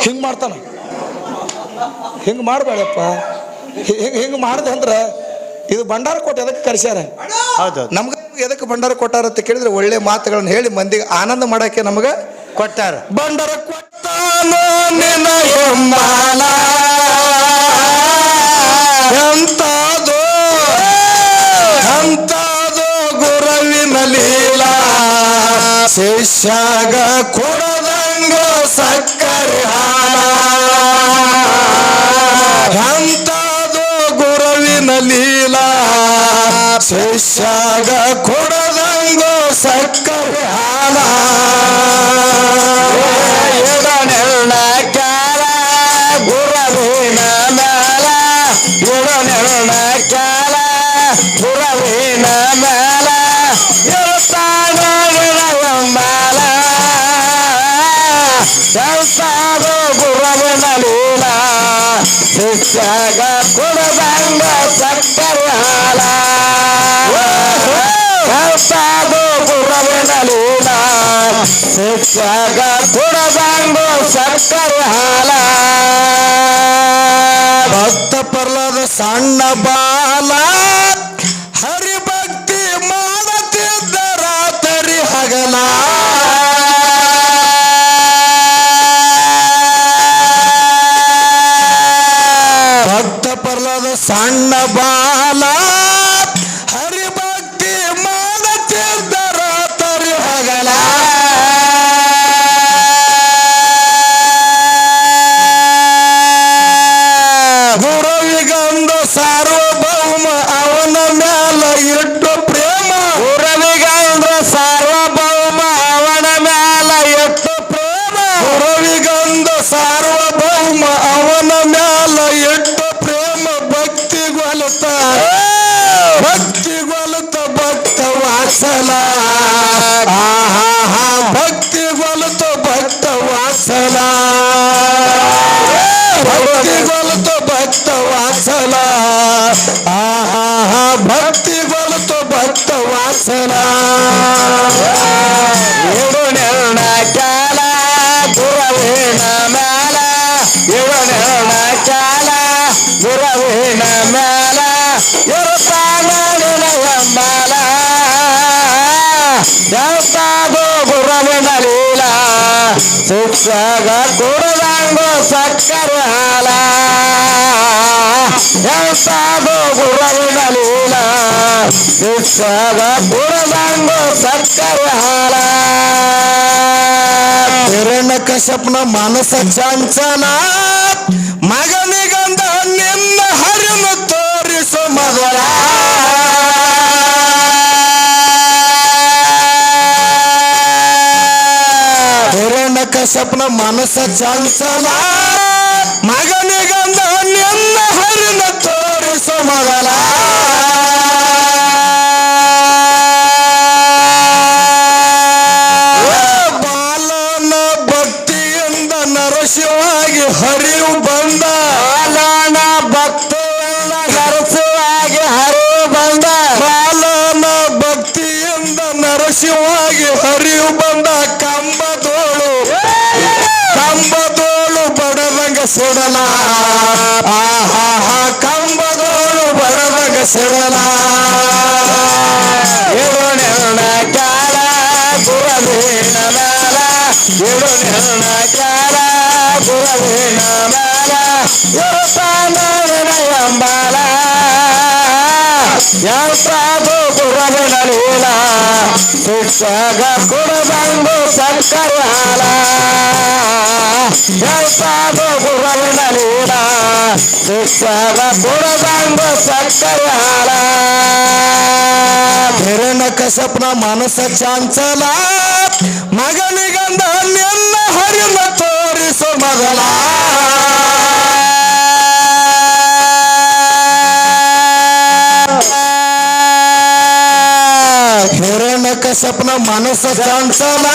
ಹಿಂಗೆ ಮಾಡ್ತಾನ. ಹಿಂಗೆ ಮಾಡಬೇಡಪ್ಪ. ಹಿಂಗೆ ಹಿಂಗೆ ಮಾಡ್ದೆ ಅಂದ್ರೆ ಇದು ಭಂಡಾರ ಕೊಟ್ಟು ಎದಕ್ಕೆ ಕರೆಸ್ಯಾರ? ಹೌದು ನಮ್ಗೆ ಎದಕ್ಕೆ ಭಂಡಾರ ಕೊಟ್ಟಾರ ಅಂತ ಕೇಳಿದ್ರೆ ಒಳ್ಳೆ ಮಾತುಗಳನ್ನ ಹೇಳಿ ಮಂದಿಗೆ ಆನಂದ ಮಾಡಕ್ಕೆ ನಮಗೆ ಕೊಟ್ಟಾರ. ಭಂಡಾರ ಕೊಟ್ಟ ನಿನಗೆ ಮಾಲ. ಎಂತಾದೋ ಎಂತಾದೋ ಗುರುವಿನ ಲೀಲಾ. ಶಿಷ್ಯಾಗ ಕೊಡದಂಗ ಸಕ್ಕರೆ ಹಾಲ. ಎಂತಾದೋ ಗುರುವಿನ ಲೀಲಾ. ಶಿಷ್ಯಾಗ ಕೊಡದಂಗೋ ಸಕ್ಕರೆ ಹಾಲ. ಬಾಲ ಹರಿಭಕ್ತಿ ಮಾಡುತ್ತಿದ್ದ ರಾತ್ರಿ ಹಗಲ. ಭಕ್ತ ಪರ್ಲದ ಸಣ್ಣ ಬಾಲ ವಾಸಲ ಏಳು ನೆರಣ ಕಾಲ ಗುರವೇಣ ಮೇಲ ಏಳು ನೆರಣ ಕಾಲ ಗುರವೇಣ ಮೇಲ ಇರುತ್ತಾನ ಎಂಬಲ ಎಂತಾಗೋ ಗುರವಿನ ಲೀಲ. ಶಿಕ್ಷಗ ಕುಡದಂಗೋ ಸಕ್ಕರೆ ಹಾಲ. ಶಿಕ್ಷಗ ಕುಡದಂಗೋ ಸಕ್ಕರೆ ಹಾಲ. ಹಿರಣ್ಯ ಕಶ್ಯಪ್ನ ಚಂಚನ ಚಂಚಲ. ಮಗನಿಗಂದ ನಿನ್ನ ಹರಿನ ತೋರಿಸು ಮಗಳ. ಹಿರಣ್ಯ ಕಶ್ಯಪ್ನ ಮನಸ ಚಂಚನ ಮಗನಿಗಂದ ನರಸಿವಾಗಿ ಹರಿವು ಬಂದ ಕಂಬದೋಳು. ಕಂಬದೋಳು ಬಡದಂಗ ಸಿಡಲ ಆಹಾ ಕಂಬದೋಳು ಬಡದಂಗ ಸಿಡಲ ಏಳು ನೆರಣ ಕಾಲ ಗುರವೇಣ ಮೇಲ ಏಳು ನೆರಣ ಕಾಲ ಗುರವೇಣ ಎಂತಾದು ಗುರವಿನ ಲೀಲ ಶಿಕ್ಷಗ ಕುಡದಂಗು ಸಕ್ಕರೆ ಹಾಲ ಎಂತಾದು ಗುರವಿನ ಲೀಲ ಶಿಕ್ಷಗ ಕುಡದಂಗು ಸಕ್ಕರೆ ಹಾಲ ಹಿರಣ್ಯ ಕಶ್ಯಪ್ನ ಮನಸ್ಸ ಚಾಂಚಲ ಮಗನಿಗಂದ ನಿನ್ನ ಹರಿನ ತೋರಿಸು ಮಗಲ ಹಿರಣ್ಯ ಕಶ್ಯಪ್ನ ಮನಸ್ಸ ಕಾಣಿಸಲ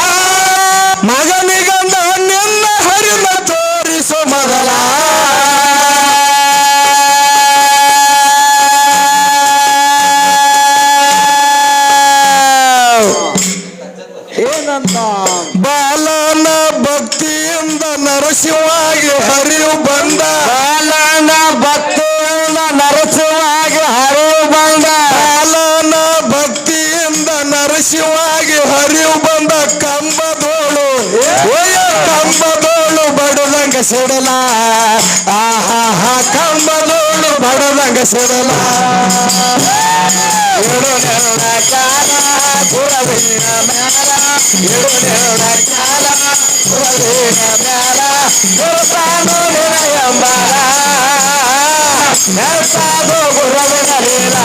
ಮಗನಿಗಂದ ನಿನ್ನ ಹರಿನ ತೋರಿಸು ಮಗಲ ಸಿಡಲ ಆಹಾ ಕಂಬದೋಳು ಬಡದಂಗ ಸುಡಲ ಎರಡು ನೆರಳ ಕಾಲ ಮ್ಯಾಲ. ಏಳು ನೆರಳ ಕಾಲ ಗುರುತಾನು ನಿನಯಂಬಾಲ ನೆರಸಾದು ಗುರವಿನ ಲೀಲ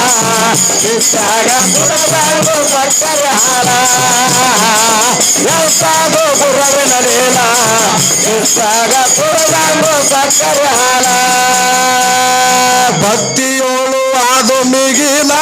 ಇಷ್ಟಾಗ ಗುರಬಾಂಗು ಸಕ್ಕರೆ ಹಾಲ ನೆರಸಾದು ಗುರವಿನ ಲೀಲ ಇಷ್ಟಾಗ ಗುರಬಾಂಗು ಸಕ್ಕರೆ ಹಾಲ ಭಕ್ತಿಯೋಳು ಅದು ಮಿಗಿಲ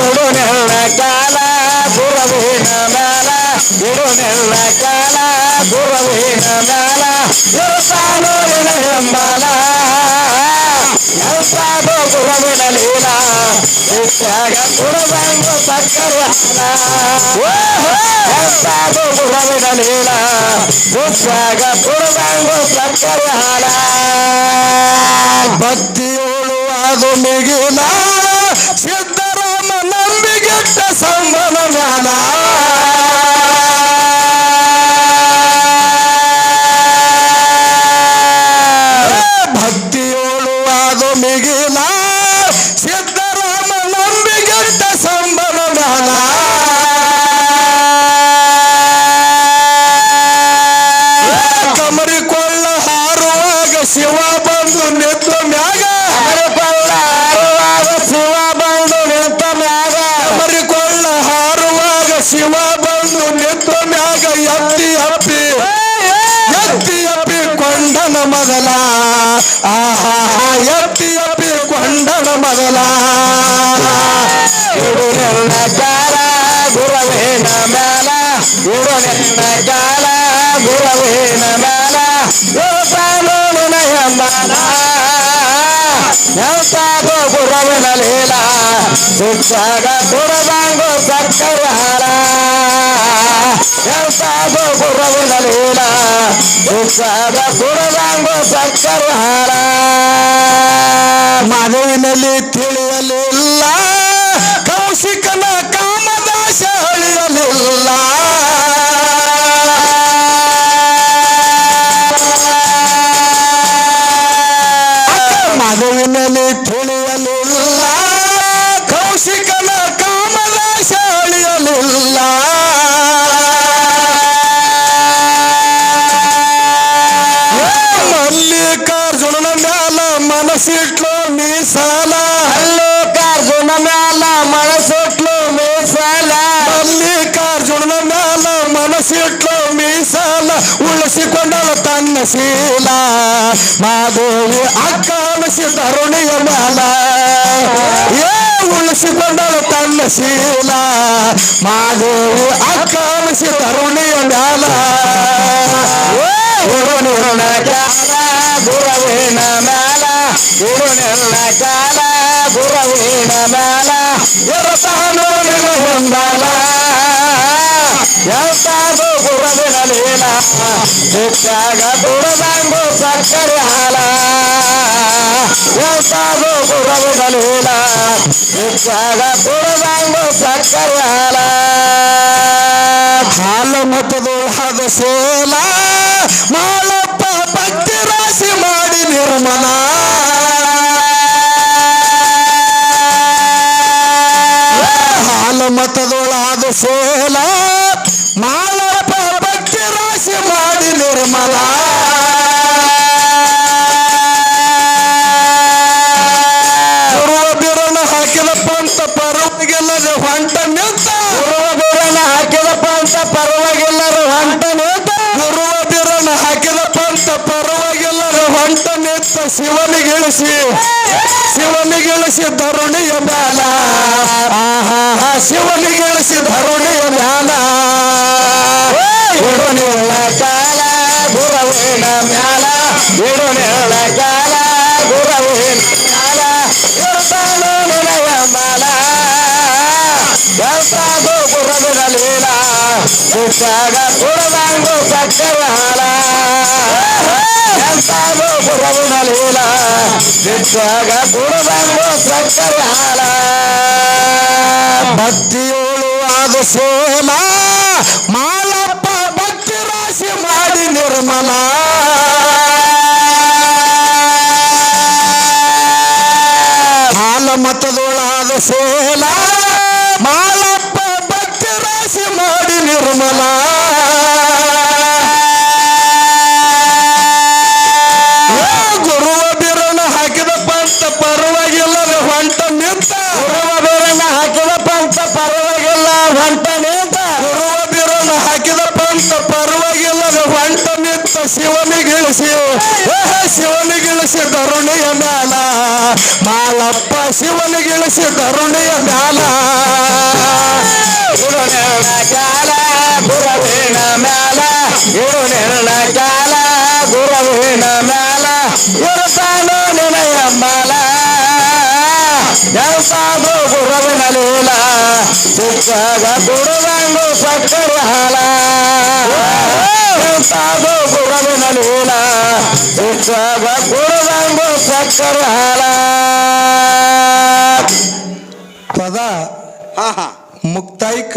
ಇಡು ನೆರಳ ಕಾಲ ಗುರವಿನ ಮ್ಯಾಲ ನೆರಳ ಕಾಲ ಗುರವಿನ ಮ್ಯಾಲ ಇರುತ್ತಾನು ಎಂಬಲ ಎಲ್ಸಾದು ಗುರವಿನ ಲೀಲ ಇಷ್ಟಾಗ ಹಾಲ ಎಲ್ಸಾದು ಗುರವಿನ ಲೀಲ ಇಷ್ಟಾಗ ಗುರುಬಂದು ಸಕ್ಕರೆ ಹಾಲ ಮಿಗಿಲ ಸಿದ್ದರಾಮ ನಂಬಿಗೆಟ್ಟ ಸಂಬನ ಗುರಬಾಂಗು ಸಕ್ಕರೆ ಹಾಲ ಎಂತಾದು ಗುರವಿನ ಲೀಲ. ಗುರಬಾಂಗು ಸಕ್ಕರೆ ಹಾಲ ಮದುವಿನಲ್ಲಿ జన్మ సీట్లో మీసాల మల్లికార్జున మేళ మన సీట్లో మీసాల మల్లికార్జున మేళ మన సీట్లో మీసాల ఉలసికొండల తన్న శీల మాదేవి అక్కాలసి తరుణియ మేళ ఏ ఉలసికొండల తన్న శీల మాదేవి అక్కాలసి తరుణియ మేళ ఏ గురుని గురుణ గురవేణ మేళ ನಿರ್ಣ ಕಾಲ ಗುರವಿನ ಮ್ಯಾಲ ಇರುತ್ತಾನು ನಿನ್ನ ಹೊಂದಲ ಎಂತಾದು ಗುರವಿನ ಲೀಲ ಸಿಕ್ಕಾಗ ದುಡದಂಗು ಸಕ್ಕರೆ ಹಾಲ. ಎಂತಾದು ಗುರವಿನ ಲೀಲ ಸಿಕ್ಕಾಗ ದುಡದಂಗು ಸಕ್ಕರೆ ಹಾಲ ಹಾಲ ಸೋಲ. ಮಾಲಪ್ಪ ಭಕ್ತಿ ರಾಶಿ ಮಾಡಿ ನಿರ್ಮಲ. ನಿತ್ತ ಶಿವನಿಗಿಳಿಸಿ ಶಿವನಿಗಿಳಿಸಿ ಧರುಣಿಯ ಮ್ಯಾಲ. ಶಿವನಿಗಿಳಿಸಿ ಧರುಣಿಯ ಮ್ಯಾಲ. ಗುರುನಿಳ ಕಾಲ ಗುರುವಿನ ಮ್ಯಾಲ ಇಡುನೆಳ ಎಂತಾದು ಗುರವಿನ ಲೀಲ ಸಿಟ್ಟಾಗ ಕುಡದಂಗು ಸಕ್ಕರೆ ಹಾಲ ಭಕ್ತಿಯೋಳು ಆದ ಸೋಲ ಮಾಲಪ್ಪ ಭಕ್ತಿ ರಾಶಿ ಮಾಡಿ ನಿರ್ಮಲ ಹಾಲ ಮತದೊಳಾದ ಸೋಲ ಶಿವನಿಗಿಳಿಸಿ ತರುಣಿಯ ಮ್ಯಾಲ ಗುರುನೆರಳ ಕಾಲ ಗುರವೇಣ ಮ್ಯಾಲ. ಗುರುನೆರಳ ಕಾಲ ಗುರವೇಣ ಮ್ಯಾಲ. ಇರುತ್ತಾನೋ ನಿನಯ ಮಾಲ ಎಂತಾದ್ರೂ ಗುರುವಿನ ಲೀಲ. ಸಿಕ್ಕಾಗ ಗುರುವಂಗು ಸಕ್ಕರೆ ಹಾಲ. ಎಂತಾದ್ರೂ ಹಾ ಬತ್ ಮುಕ್ತಾಯಿಕ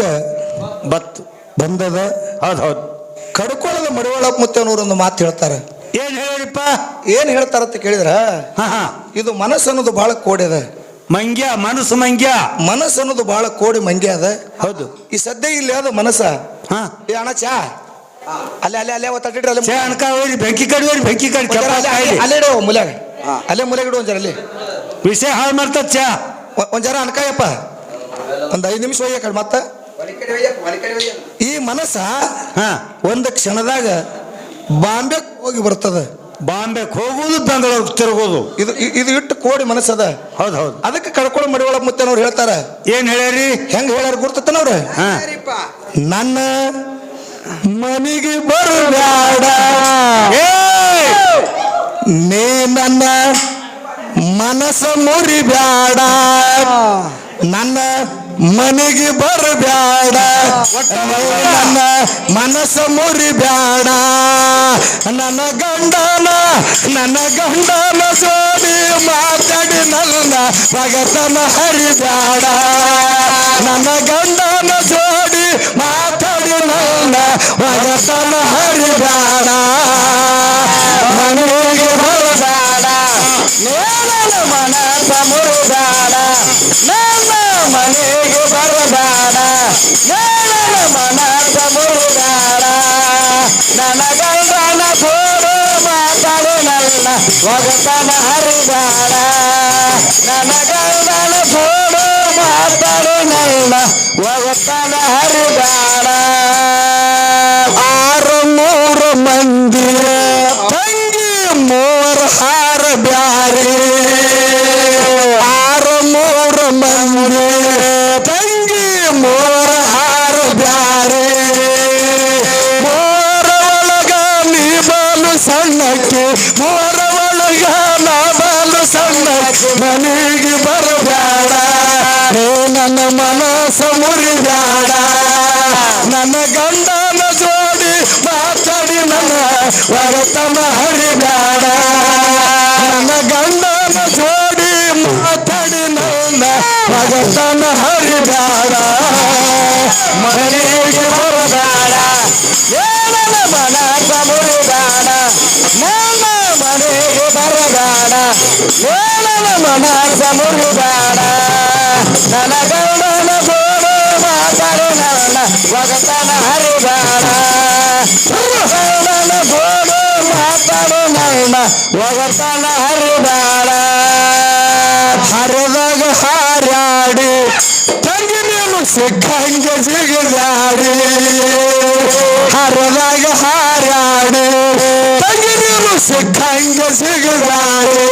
ಬತ್ತು ಬಂದದ. ಹೌದು ಹೌದು. ಕಡ್ಕೊಳ್ಳದ ಮಡಿವಾಳಪ್ಪ ಮುತ್ತನೂರು ಒಂದು ಮಾತು ಹೇಳ್ತಾರೆ. ಏನ್ ಹೇಳಿಪ್ಪ ಏನ್ ಹೇಳ್ತಾರಂತ ಕೇಳಿದ್ರ? ಹಾ ಹಾ. ಇದು ಮನಸ್ಸು ಅನ್ನೋದು ಬಹಳ ಕೋಡಿ ಅದ. ಮಂಗ್ಯ ಮನಸ್ಸು ಮಂಗ್ಯ. ಮನಸ್ಸು ಅನ್ನೋದು ಬಹಳ ಕೋಡಿ ಮಂಗ್ಯ ಅದ. ಹೌದು. ಈ ಸದ್ಯ ಇಲ್ಲಿ ಯಾವ್ದು ಮನಸ್ಸ? ಹಾ. ಏ ಅಣ್ಣ ಚಾ? ಅಲ್ಲೇ ಅಲ್ಲೇ ಅಲ್ಲೇ ತಟ್ಟಿಡ್ರಿ ಅಲ್ಲೇ ಚೇ ಅನ್ಕ ಹೋಗ್ರಿ ಬೆಂಕಿ ಕಡಿ ಹೋಗ್ರಿ ಬೆಂಕಿ ಕಡಿ ಅಲ್ಲೇ- ಕಾಯ್ಲಿ. ಅಲ್ಲೇ ಇಡು ಮುಲ್ಯಾಗ. ಅಲ್ಲೇ ಮುಲ್ಯಾಗ ಇಡು ಒಂದ್ ಜರ ಅಲ್ಲಿ. ವಿಷಯ ಹಾಳು ಮಾಡ್ತದ ಚಾ. ಒ- ಒಂದ್ ಅನ್ಕಾಯಪ್ಪ ಒಂದ್ ಐದು ನಿಮಿಷ ಒಯ್ಯ ಕಡೆ ಮತ್ತ? ಈ ಮನಸ್ಸ ಹಾ. ಒಂದು ಕ್ಷಣದಾಗ ಬಾಂಬೆ ಹೋಗಿ ಬರ್ತದೆ. ಬಾಂಬೆ ಹೋಗುವುದು ಬೆಂಗಳೂರು ತಿರುಗೋದು ಇದು ಇದು ಇಟ್ಟು ಕೋಡಿ ಮನಸ್ಸದ. ಹೌದು ಹೌದು. ಅದಕ್ಕೆ ಕಡ್ಕೊಳ್ಳೋ ಮಡಿವಾಳ ಮುತ್ತನವ್ರು ಹೇಳ್ತಾರ. ಏನ್ ಹೇಳ್ಯಾರಿ? ಹೆಂಗ್ ಹೇಳ್ಯಾರ ಗುರ್ತತನವ್ರ? ನನ್ನ ಮನೆಗೆ ಬರಬ್ಯಾಡ ನೀ ನನ್ನ ಮನಸ್ಸ ಮುರಿಬ್ಯಾಡ ನನ್ನ ಮನೆಗೆ ಬರಬ್ಯಾಡ. ನನ್ನ ಮನಸ್ಸ ಮುರಿಬ್ಯಾಡ. ನನ್ನ ಗಂಡನ ನನ್ನ ಗಂಡನ ಸೋಡಿ ಮಾತಾಡಿ ನನ್ನ ಭಗತನ ಹರಿಬ್ಯಾಡ. ನನ್ನ ಗಂಡನ ಸೋಡಿ ಮಾತಾಡಿ ನನ್ನ ಭಗತನ ಹರಿಬ್ಯಾಡ. ಮನೆಗೆ ಬರಬೇಡ ಮನೆಗೆ ಬರಬೇಡ. ನನ್ನ ಮನಸ ಮುರುಗಾಡ ನನ್ನ ಗಂಡನ ಜೋಡಿ ಮಾತಾಡಿ ನನ್ನ ಒಗತನ ಹರಿಬೇಡ. ನನ್ನ ಗಂಡನ ಜೋಡಿ ಮಾತಾಡಿ ನನ್ನ ಒಗತನ ಹರಿಬೇಡ. ಮನಸ ಮುರಿಬೇಡ ನನ್ನ ಗಂಡನ ಜೋಡಿ ಮಾತಾಡಿ ನನ್ನ ಭಗತನ ಹರಿಬೇಡ ಗಂಡನ ಜೋಡಿ ಮಾತಾಡಿ ನನ್ನ ಭಗತನ ಹರಿಬೇಡ ಹರಿದಾಗ ಹಾರಾಡಿ ತಂಗಿ ನೀನು ಸಿಕ್ಕಂಗೆ ಹಾರಾಡಿ ಸಿಕ್ಕಂಗ ಸಿಗದಾರೆ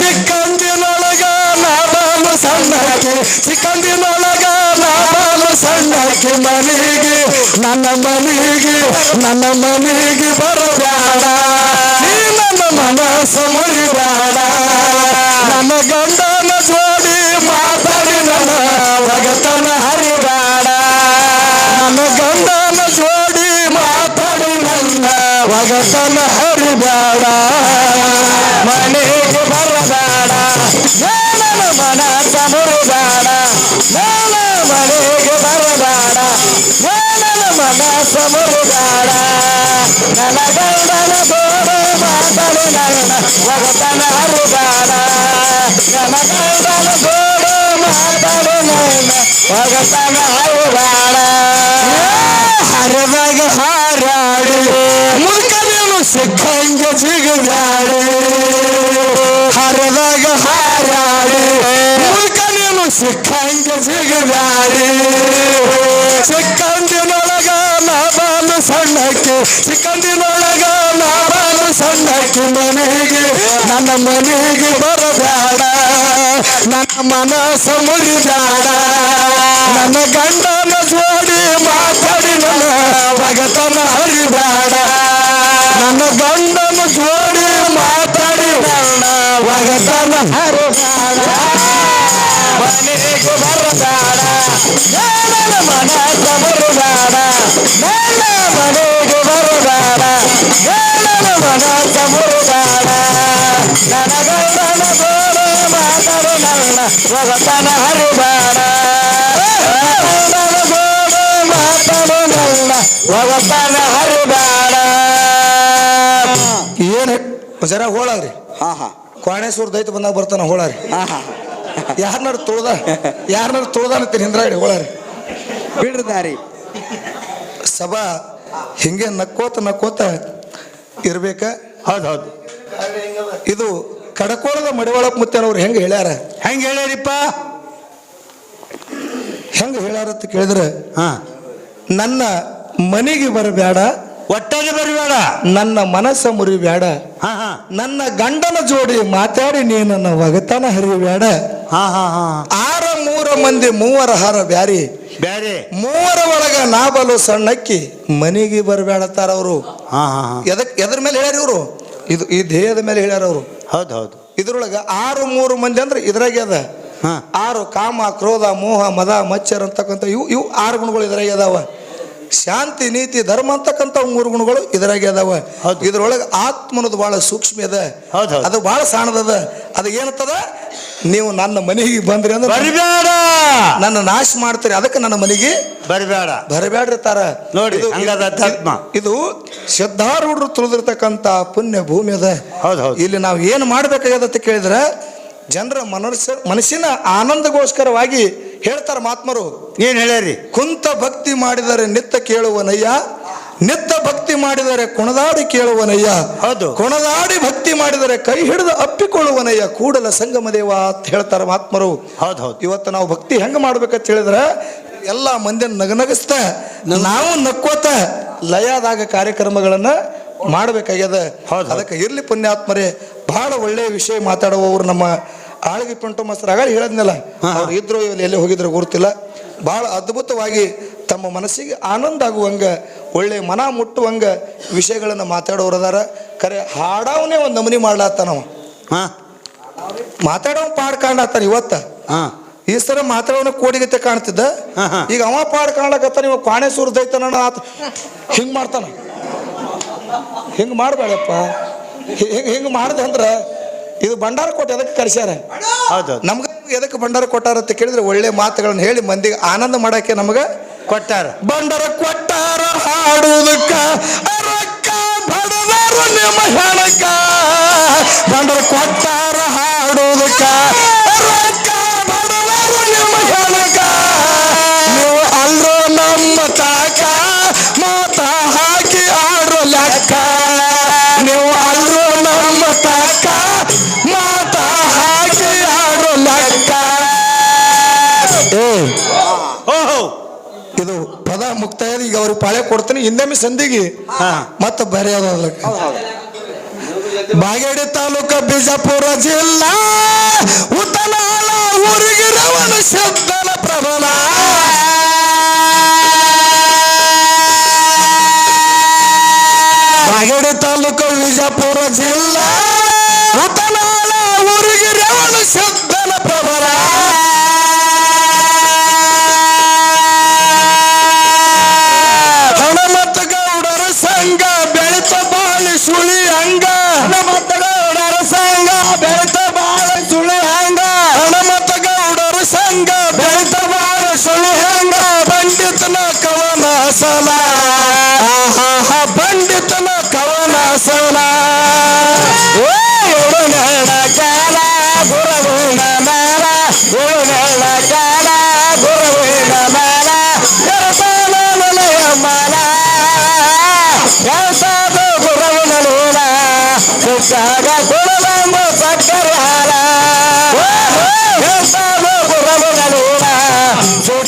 ಸಿಕ್ಕಂದಿನೊಳಗ ನಾಡಲು ಸಣ್ಣಕ್ಕೆ ಸಿಕ್ಕಂದಿನೊಳಗ ನಾಡಲು ಸಣ್ಣಕ್ಕೆ ಮನೆಗೆ. ನನ್ನ ಮನೆಗೆ ನನ್ನ ಮನೆಗೆ ಬರಬೇಡ ಒಗತನ ಹರಿಬೇಡ ಹರದಾಗ ಹಾರಾಡಿ ಮುಲ್ಕನೇನು ಸಿಕ್ಕಂಗ ಜಿಗದಾಡಿ ಹರದಾಗ ಹಾರಾಡಿ ಮುಲ್ಕನೇನು ಸಿಕ್ಕಂಗ ಜಿಗದಾಡಿ ಸಿಕ್ಕಂದಿನೊಳಗ ನಾಬಾಲು ಸಣ್ಣಕ್ಕೆ ಸಿಕ್ಕಂದಿನೊಳಗ ನಾಬಾಲು ಸಣ್ಣಕ್ಕೆ ಮನೆಗೆ ನನ್ನ ಮನೆಗೆ ಬರಬೇಡ. ನನ್ನ ಮನಸ್ಸ ಮುರಿಬೇಡ. ನನ್ನ ಗಂಡನ ಜೋಡಿ ಮಾತಾಡಿ ನನ್ನ ಭಗತನ ಹರಿಬೇಡ. ನನ್ನ ಗಂಡನ ಜೋಡಿ ಮಾತಾಡಿ ನನ್ನ ಭಗತನ ಹರಿಬೇಡ. ಮನೆಗೆ ಬರಬೇಡ. ನನ್ನ ಮನಸ್ಸ ಮಾತಾಡಿ ನನ್ನ ಭಗತನ ಹರಿಬೇಡ ಏನು ಜರ ಹೋಳಾಗ್ರಿ. ಹಾ ಹಾ. ಕೋಣೇಶ್ವರ ದೈತ ಬಂದಾಗ ಬರ್ತಾನ ಹೋಳಾರಿ. ಹಾ ಹಾ. ಯಾರನ್ನಾರು ತುಳ್ದ ಯಾರನ್ನಾರು ತುಳ್ದ ಅಂತೀನಿ ಹಿಂದ್ರಾಡಿ ಹೋಳಾರಿ. ಬಿಡ್ರಿ ದಾರಿ. ಸಭಾ ಹಿಂಗೆ ನಕ್ಕೋತ ನಕ್ಕೋತ ಇರ್ಬೇಕ? ಹೌದು ಹೌದು. ಇದು ಕಡಕೋಳದ ಮಡಿವಾಳಪ್ಪ ಮುತ್ತೇನವ್ರು ಹೆಂಗೆ ಹೇಳ್ಯಾರ? ಹೆಂಗೆ ಹೇಳ್ಯಾರಿಪ್ಪ? ಹೆಂಗೆ ಹೇಳ್ಯಾರ ಅಂತ ಕೇಳಿದ್ರೆ ಹಾ. ನನ್ನ ಮನೆಗೆ ಬರಬೇಡ ಒಟ್ಟಾಗಿ ಬರಬೇಡ. ನನ್ನ ಮನಸ್ಸ ಮುರಿಬೇಡ ಹಾ ಹಾ. ನನ್ನ ಗಂಡನ ಜೋಡಿ ಮಾತಾಡಿ ನೀ ನನ್ನ ಒಗತನ ಹರಿಬೇಡ. ಹಾ ಹಾ ಹಾ. ಆರ ಮೂರ ಮಂದಿ ಮೂವರ ಹಾರ ಬ್ಯಾರಿ. ಬ್ಯಾರಿ. ಮೂವರ ಒಳಗ ನಾ ಬಲು ಸಣ್ಣಕ್ಕಿ ಮನೆಗೆ ಬರಬೇಡತ್ತಾರ ಅವರು. ಹಾ ಹಾ ಹಾ. ಎದಕ್ ಎದ್ರ ಮೇಲೆ ಹೇಳ್ಯಾರ ಇವರು? ಇದು ಈ ದೇಹದ ಮೇಲೆ ಹೇಳ್ಯಾರ ಅವರು. ಹೌದು ಹೌದು. ಇದ್ರೊಳಗೆ ಆರು ಮೂರು ಮಂದಿ ಅಂದ್ರೆ ಇದ್ರಾಗೆ ಅದ. ಆರು ಕಾಮ ಕ್ರೋಧ ಮೋಹ ಮದ ಮಚ್ಚರ್ ಅಂತಕ್ಕಂಥ ಇವು ಇವು ಆರು ಗುಣಗಳು ಇದ್ರಾಗೆ ಅದಾವ. ಶಾಂತಿ ನೀತಿ ಧರ್ಮ ಅಂತಕ್ಕಂಥ ಮೂರು ಗುಣಗಳು ಇದ್ರಾಗೆ ಅದಾವ. ಇದ್ರೊಳಗೆ ಆತ್ಮನದು ಬಹಳ ಸೂಕ್ಷ್ಮ ಹೌದು. ಅದು ಬಹಳ ಸಾಣದದ. ಅದು ಏನತ್ತದ ನೀವು ನನ್ನ ಮನೆಗೆ ಬಂದ್ರಿ ಅಂದ್ರೆ ಬರಬೇಡ ನನ್ನ ನಾಶ ಮಾಡ್ತೀರಿ. ಅದಕ್ಕೆ ನನ್ನ ಮನೆಗೆ ಬರಬೇಡ ಬರಬೇಡ್ರಿತಾರ ನೋಡಿ, ಇದು- ಹಂಗದ ಇದು ಶ್ರದ್ಧಾರೂಢರು ತುಳಿದಿರ್ತಕ್ಕಂಥ ಪುಣ್ಯ ಭೂಮಿ ಅದ. ಹೌದು, ಹೌದು. ಇಲ್ಲಿ ನಾವು ಏನು ಅಂತ ಕೇಳಿದ್ರೆ ಜನರ ಮನಸ್ಸ ಮನಸ್ಸಿನ ಆನಂದಗೋಸ್ಕರವಾಗಿ ಹೇಳ್ತಾರ ಮಾತ್ಮರು ಏನ್ ಹೇಳ್ಯಾರಿ? ಕುಂತ ಭಕ್ತಿ ಮಾಡಿದರೆ ನಿತ್ತ ಕೇಳುವನಯ್ಯ ನಿತ್ತ ಭಕ್ತಿ ಮಾಡಿದರೆ ಕುಣದಾಡಿ ಕೇಳುವನಯ್ಯ. ಹೌದು. ಕುಣದಾಡಿ ಭಕ್ತಿ ಮಾಡಿದರೆ ಕೈ ಹಿಡಿದು ಅಪ್ಪಿಕೊಳ್ಳುವನಯ್ಯ. ಕೂಡಲ ಸಂಗಮ ದೇವ ಅಂತ ಹೇಳ್ತಾರ ಮಹಾತ್ಮರು. ಹೌದು ಹೌದು. ಇವತ್ತು ನಾವು ಭಕ್ತಿ ಹೆಂಗ ಮಾಡ್ಬೇಕಂತ ಹೇಳಿದ್ರೆ ಎಲ್ಲ ಮಂದಿ ನಗನಗಿಸ್ತ ನಾವು ನಕ್ಕೋತ ಲಯದಾಗ ಕಾರ್ಯಕ್ರಮಗಳನ್ನ ಮಾಡ್ಬೇಕಾಗ್ಯದ. ಹೌದು. ಅದಕ್ಕೆ ಇರ್ಲಿ ಪುಣ್ಯಾತ್ಮರೇ ಬಹಳ ಒಳ್ಳೆಯ ವಿಷಯ ಮಾತಾಡುವವರು ನಮ್ಮ ಆಳ್ಗಿ ಪಿಂಟು ಮಸ್ತರ ಆಗ ಹೇಳದ್ನಲ್ಲ ಅವ್ರು ಇದ್ರು ಎಲ್ಲಿ ಹೋಗಿದ್ರು ಗುರುತಿಲ್ಲ ಬಹಳ ಅದ್ಭುತವಾಗಿ ತಮ್ಮ ಮನಸ್ಸಿಗೆ ಆನಂದ ಆಗುವಂಗ ಒಳ್ಳೆ ಮನ ಮುಟ್ಟುವಂಗ ವಿಷಯಗಳನ್ನು ಮಾತಾಡೋರು ಅದಾರ. ಖರೆ ಹಾಡವನೇ ಒಂದು ನಮನಿ ಮಾಡ್ಲಾತ್ತಾನವ ಹಾ. ಮಾತಾಡೋ ಪಾಡ್ ಕಾಣತ್ತಾನ ಇವತ್ತ. ಹಾ. ಈ ಸರ ಮಾತಾಡೋನ ಕೋಡಿಗತೆ ಕಾಣ್ತಿದ್ದ. ಈಗ ಅವ ಪಾಡ್ ಕಾಣಕತ್ತಾನ ಇವ ಕಾಣೆ ದೈತನ ಆತ. ಹಿಂಗ್ ಮಾಡ್ತಾನ. ಹಿಂಗ್ ಮಾಡಬೇಡಪ್ಪ ಹಿಂಗ್ ಹಿಂಗ್ ಮಾಡ್ದೆ ಅಂದ್ರೆ ಇದು ಭಂಡಾರ ಕೊಟ್ಟು ಅದಕ್ಕೆ ಕರ್ಸ್ಯಾರ? ಹೌದು ನಮ್ಗೆ ಎದಕ್ಕೆ ಭಂಡಾರ ಕೊಟ್ಟಾರ ಅಂತ ಕೇಳಿದ್ರೆ ಒಳ್ಳೆ ಮಾತುಗಳನ್ನ ಹೇಳಿ ಮಂದಿಗೆ ಆನಂದ ಮಾಡಕ್ಕೆ ನಮಗ ಕೊಟ್ಟಾರ. ಬಂಡರ ಕೊಟ್ಟಾರ ಹಾಡುವುದಕ್ಕ ರೊಕ್ಕ ಬಡದಾರು ನಿಮ್ಮ ಹೆಣಕ ಬಂಡರ ಕೊಟ್ಟಾರ ಹಾಡುವುದಕ್ಕ ಪಾಳೆ ಕೊಡ್ತೀನಿ ಹಿಂದೆಮ್ಮೆ ಸಂಧಿಗೆ ಹಾ. ಮತ್ತೆ ಬೇರೆ ಯಾವ್ದಾದ್ರು ಹೌದು ಹೌದು. ಬಾಗೇಡಿ ತಾಲೂಕ ಬಿಜಾಪುರ ಜಿಲ್ಲಾ ಉತ್ತನಾಳ ಊರಿಗಿರವನ ಶಬ್ದನ ಪ್ರಬಲ. ಬಾಗೇಡಿ ತಾಲೂಕು ಬಿಜಾಪುರ ಜಿಲ್ಲಾ.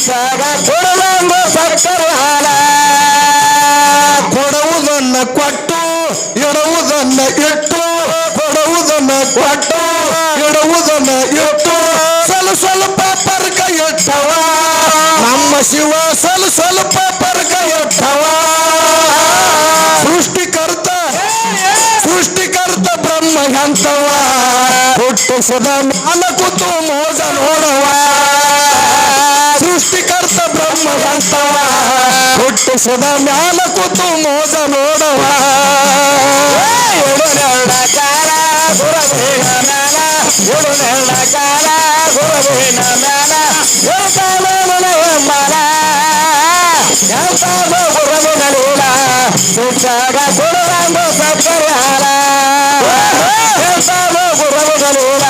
ಸುತ್ತಾಗ ಗುರುವೆಂಬ ಸಕ್ಕರೆ ಹಾಲ ಕೊಡುವುದನ್ನ ಕೊಟ್ಟು, ಇಡುವುದನ್ನ ಇಟ್ಟು, ಕೊಡುವುದನ್ನ ಕೊಟ್ಟು, ಇಡುವುದನ್ನ ಇಟ್ಟು ಸ್ವಲ್ಪ ಸ್ವಲ್ಪ ಪರ್ಕ ಇಟ್ಟವ ನಮ್ಮ ಶಿವ ಸ್ವಲ್ಪ ಸ್ವಲ್ಪ ಪರ್ಕ ಇಟ್ಟವ ಸೃಷ್ಟಿಕರ್ತ ಸೃಷ್ಟಿಕರ್ತ ಬ್ರಹ್ಮ ಹಂತವ ಹುಟ್ಟಿಸದ ಮ್ಯಾಲ ಕೂತು ಮೋಜ ನೋಡವ. ಅಂತವ ಹುಟ್ಟಿಸದ ಮ್ಯಾಲ ಕೂತು ಮೋಸ ನೋಡವ ಕಾಲ ಗುರುವಿನ ಮ್ಯಾಲ. ಎಡನೆರಡ ಕಾಲ ಗುರುವಿನ ಮ್ಯಾಲ. ಮನೆಯ ಮಲ ಎಂತಾದ ಗುರುವಿನ ಲೀಲ. ಸುತ್ತಾಗ ಗುರುರಂಗ ಸಕ್ಕರೆ ಹಾಲ ಎಂತಾದ ಗುರುವಿನ ಲೀಲ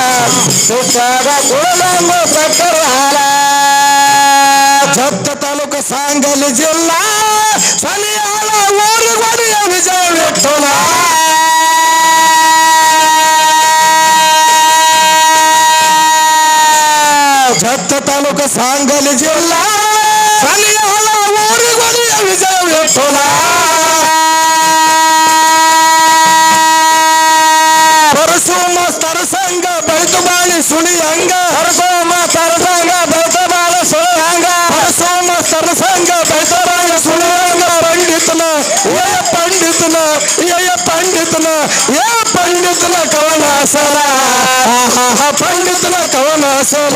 ಸುತ್ತಾಗ ಜಿಲ್ಲಾ ಸಲಿಯಾಳ ಹೊಲ ಊರಿಗೊಳಿಯ ವಿಜಯ ವಿಠಲ ಪರಶುಮ ತರಸಂಗ, ಬೆಳೆದು ಬಾಳಿ ಸುಳಿ ಹಂಗ ಪರಶುಮ ತರಸಂಗ, ಬೆಳೆದು ಬಾಳ ಸುಳಿ ಹಂಗ ಪರಶುಮ ತರಸಂಗ, ಬೆಳೆದು ಬಾಳ ಸುಳಿ ಹಂಗ ಪಂಡಿತನ ಏ ಪಂಡಿತನ ಏ ಪಂಡಿತನ ಏ ಪಂಡಿತನ ಕವನ ಪಂಡಿತನ ಕವನ ಸಲ